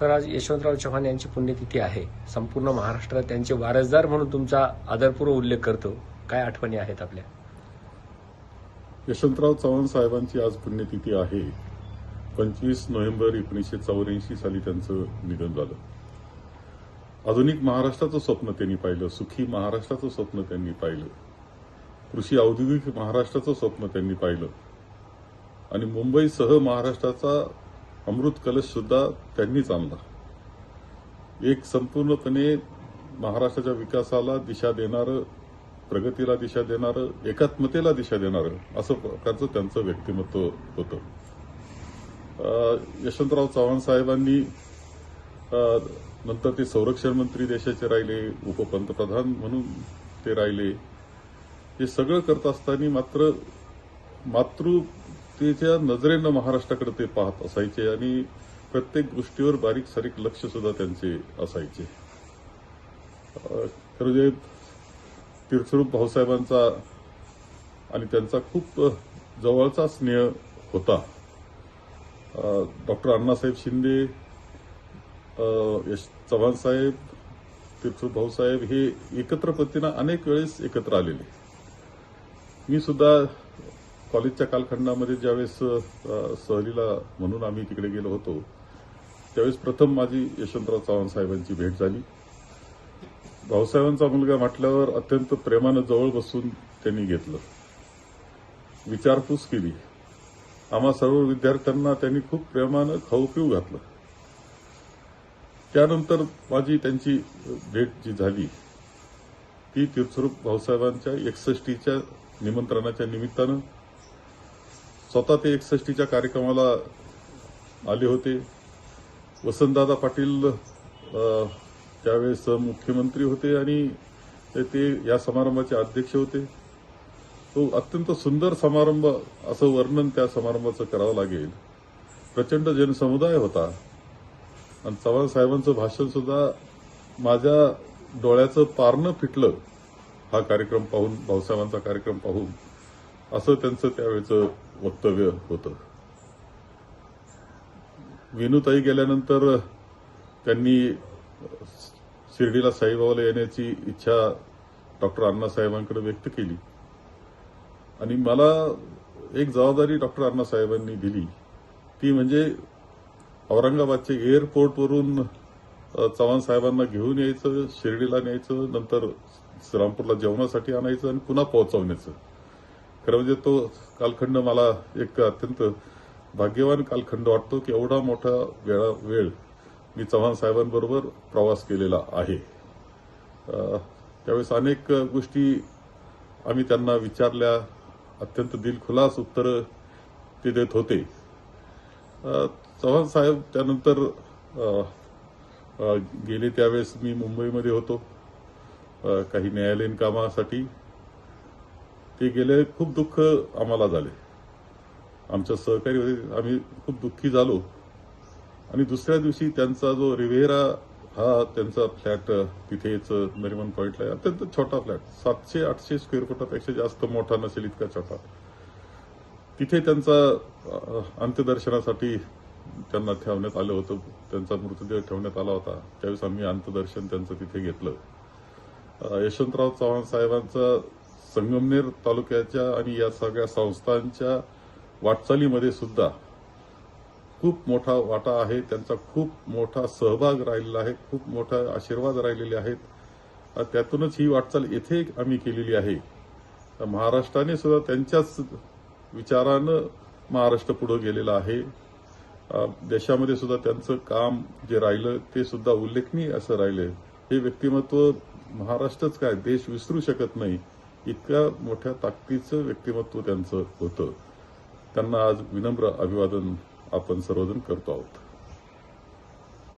तर आज यशवंतराव चव्हाण यांची पुण्यतिथी आहे. संपूर्ण महाराष्ट्रात त्यांचे वारसदार म्हणून तुमचा आदरपूर्व उल्लेख करतो. काय आठवणी आहेत आपल्या? यशवंतराव चव्हाण साहेबांची आज पुण्यतिथी आहे. पंचवीस नोव्हेंबर एकोणीसशे चौऱ्याऐंशी साली त्यांचं निधन झालं. आधुनिक महाराष्ट्राचं स्वप्न त्यांनी पाहिलं. सुखी महाराष्ट्राचं स्वप्न त्यांनी पाहिलं. कृषी औद्योगिक महाराष्ट्राचं स्वप्न त्यांनी पाहिलं. आणि मुंबईसह महाराष्ट्राचा अमृत कलश सुद्धा त्यांनीच आणला. एक संपूर्णपणे महाराष्ट्राच्या विकासाला दिशा देणारं प्रगतीला दिशा देणारं एकात्मतेला दिशा देणारं असं प्रकारचं त्यांचं व्यक्तिमत्व होतं. यशवंतराव चव्हाण साहेबांनी नंतर ते संरक्षण मंत्री देशाचे राहिले उपपंतप्रधान म्हणून ते राहिले. हे सगळं करत असताना मात्र मातृ त्याच्या नजरेनं महाराष्ट्राकडे ते पाहत असायचे आणि प्रत्येक गोष्टीवर बारीक सारीक लक्ष सुद्धा त्यांचे असायचे. खरं म्हणजे जे तीर्थस्वरूप भाऊसाहेबांचा आणि त्यांचा खूप जवळचा स्नेह होता. डॉक्टर अण्णासाहेब शिंदे यश चव्हाण साहेब भाऊसाहेब हे एकत्र पद्धतीनं अनेक वेळेस एकत्र आलेले. मी सुद्धा कॉलेजच्या कालखंडामध्ये ज्यावेळेस सहलीला म्हणून आम्ही तिकडे गेलो होतो त्यावेळेस प्रथम माझी यशवंतराव चव्हाण साहेबांची भेट झाली. भाऊसाहेबांचा मुलगा म्हटल्यावर अत्यंत प्रेमानं जवळ बसून त्यांनी घेतलं. विचारपूस केली. आम्हा सर्व विद्यार्थ्यांना त्यांनी खूप प्रेमानं खाऊ पिऊ घातलं. त्यानंतर माझी त्यांची भेट जी झाली ती तीर्थस्वरूप भाऊसाहेबांच्या एकसष्टीच्या निमंत्रणाच्या निमित्तानं स्वतः ते एकसष्टीच्या कार्यक्रमाला आले होते. वसंतदादा पाटील त्यावेळेस मुख्यमंत्री होते आणि ते- ते या समारंभाचे अध्यक्ष होते. तो अत्यंत सुंदर समारंभ असं वर्णन त्या समारंभाचं करावं लागेल. प्रचंड जनसमुदाय होता. आणि चव्हाण साहेबांचं भाषण सुद्धा माझ्या डोळ्याचं पारणं फिटलं. हा कार्यक्रम पाहून भाऊसाहेबांचा कार्यक्रम पाहून. असं त्यांचं त्यावेळेचं वक्तव्य होतं. विनूताई गेल्यानंतर त्यांनी शिर्डीला साईबाबाला येण्याची इच्छा डॉक्टर अण्णासाहेबांकडे व्यक्त केली. आणि मला एक जबाबदारी डॉक्टर अण्णासाहेबांनी दिली. ती म्हणजे औरंगाबादच्या एअरपोर्टवरून चव्हाण साहेबांना घेऊन यायचं शिर्डीला न्यायचं नंतर श्रीरामपूरला जेवणासाठी आणायचं आणि पुन्हा पोहोचवण्याचं. खरं म्हणजे तो कालखंड मला एक अत्यंत भाग्यवान कालखंड वाटतो की एवढा मोठा वेळा वेळ मी चव्हाण साहेबांबरोबर प्रवास केलेला आहे. त्यावेळेस अनेक गोष्टी आम्ही त्यांना विचारल्या. अत्यंत दिलखुलास उत्तरं ते देत होते. चव्हाण साहेब त्यानंतर गेले त्यावेळेस मी मुंबईमध्ये होतो. काही न्यायालयीन कामासाठी ते गेले खूप दुःख आम्हाला झाले. आमच्या सहकारी होते आम्ही खूप दुःखी झालो. आणि दुसऱ्या दिवशी त्यांचा जो रिव्हेरा हा त्यांचा फ्लॅट तिथेच नरिमन पॉईंटला आहे. अत्यंत छोटा फ्लॅट सातशे आठशे स्क्वेअर फुटापेक्षा जास्त मोठा नसेल इतका छोटा. तिथे त्यांचा अंत्यदर्शनासाठी त्यांना ठेवण्यात आलं होतं. त्यांचा मृतदेह ठेवण्यात आला होता. त्यावेळेस आम्ही अंत्यदर्शन त्यांचं तिथे घेतलं. यशवंतराव चव्हाण साहेबांचा संगमनेर तालुक्याच्या आणि या सगळ्या संस्थांच्या वाटचालीमध्ये सुद्धा खूप मोठा वाटा आहे. त्यांचा खूप मोठा सहभाग राहिलेला आहे. खूप मोठा आशीर्वाद राहिलेले आहेत. त्यातूनच ही वाटचाल येथे आम्ही केलेली आहे. महाराष्ट्राने सुद्धा त्यांच्याच विचारानं महाराष्ट्र पुढे गेलेला आहे. देशामध्ये सुद्धा त्यांचं काम जे राहिलं ते सुद्धा उल्लेखनीय असं राहिलं हे व्यक्तिमत्व महाराष्ट्रच काय? देश विसरू शकत नाही. इतक्या मोठ्या ताकदीचं व्यक्तिमत्व त्यांचं होतं. त्यांना आज विनम्र अभिवादन आपण सर्वजण करतो आहोत.